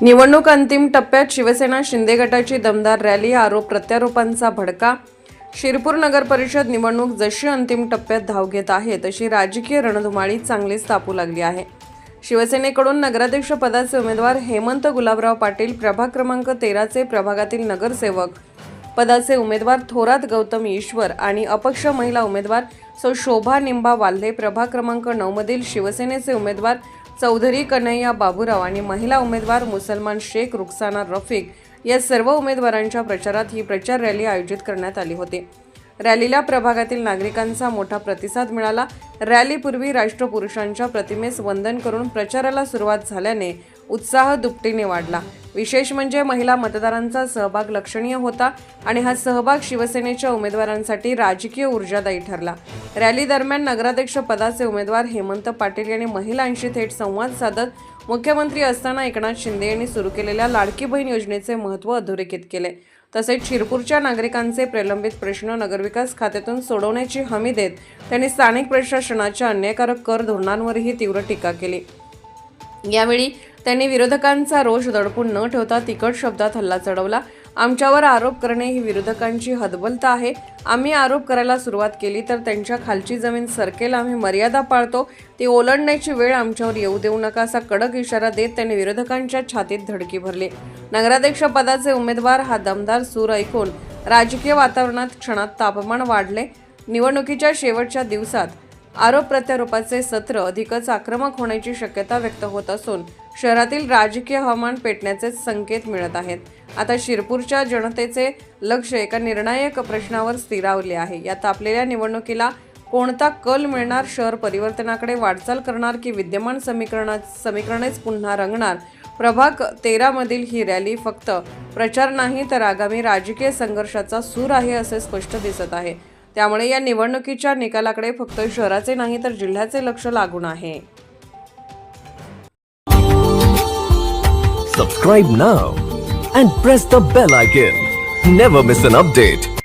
निवडणूक अंतिम टप्प्यात शिवसेना शिंदे गटाची दमदार रॅली आरोप प्रत्यारोपांचा भडका. शिरपूर नगर परिषद निवडणूक जशी अंतिम टप्प्यात धाव घेत आहे तशी राजकीय रणधुमाळी चांगलीच तापू लागली आहे. शिवसेनेकडून नगराध्यक्ष पदाचे उमेदवार हेमंत गुलाबराव पाटील प्रभाग क्रमांक तेराचे प्रभागातील नगरसेवक पदाचे उमेदवार थोरात गौतम ईश्वर आणि अपक्ष महिला उमेदवार सौ शोभा निंबा वाल्हे प्रभाग क्रमांक नऊमधील शिवसेनेचे उमेदवार चौधरी कन्हैया बाबूराव आणि महिला उमेदवार मुसलमान शेख रुखसाना रफिक या सर्व उमेदवारांच्या प्रचारात ही प्रचार रॅली आयोजित करण्यात आली होती. रॅलीला प्रभागातील नागरिकांचा मोठा प्रतिसाद मिळाला. रॅलीपूर्वी राष्ट्रपुरुषांच्या प्रतिमेस वंदन करून प्रचाराला सुरुवात झाल्याने उत्साह दुपटीने वाढला. विशेष म्हणजे महिला मतदारांचा सहभाग लक्षणीय होता आणि हा सहभाग शिवसेनेच्या उमेदवारांसाठी राजकीय ऊर्जादायी ठरला. रॅली दरम्यान नगराध्यक्ष पदाचे उमेदवार हेमंत पाटील यांनी महिलांशी थेट संवाद साधत मुख्यमंत्री असताना एकनाथ शिंदे यांनी सुरू केलेल्या लाडकी बहीण योजनेचे महत्त्व अधोरेखित केले. तसेच शिरपूरच्या नागरिकांचे प्रलंबित प्रश्न नगरविकास खात्यातून सोडवण्याची हमी देत त्यांनी स्थानिक प्रशासनाच्या अन्यायकारक कर धोरणांवरही तीव्र टीका केली. यावेळी त्यांनी विरोधकांचा रोष दडपून न ठेवता तिखट शब्दात हल्ला चढवला. आमच्यावर आरोप करणे ही विरोधकांची हदबलता आहे. आम्ही आरोप करायला सुरुवात केली तर त्यांच्या खालची जमीन सरकेल आम्ही मर्यादा पाळतो. ती ओलांडण्याची वेळ आमच्यावर येऊ देऊ नका असा कडक इशारा देत त्यांनी विरोधकांच्या छातीत धडकी भरली. नगराध्यक्ष पदाचे उमेदवार हा दमदार सूर ऐकून राजकीय वातावरणात क्षणात तापमान वाढले. निवडणुकीच्या शेवटच्या दिवसात आरोप प्रत्यारोपाचे सत्र अधिकच आक्रमक होण्याची शक्यता व्यक्त होत असून शहरातील राजकीय हवामान पेटण्याचे संकेत मिळत आहेत. आता शिरपूरच्या जनतेचे लक्ष एका निर्णायक प्रश्नावर स्थिरावले आहे. या तापलेल्या निवडणुकीला कोणता कल मिळणार शहर परिवर्तनाकडे वाटचाल करणार की विद्यमान समीकरणा समीकरणेच पुन्हा रंगणार? प्रभाग तेरामधील ही रॅली फक्त प्रचार नाही तर आगामी राजकीय संघर्षाचा सूर आहे असे स्पष्ट दिसत आहे. त्यामुळे या निवडणुकीच्या निकालाकडे फक्त शहराचे नाही तर जिल्ह्याचे लक्ष लागून आहे. सबस्क्राईब ना press the bell icon never miss an update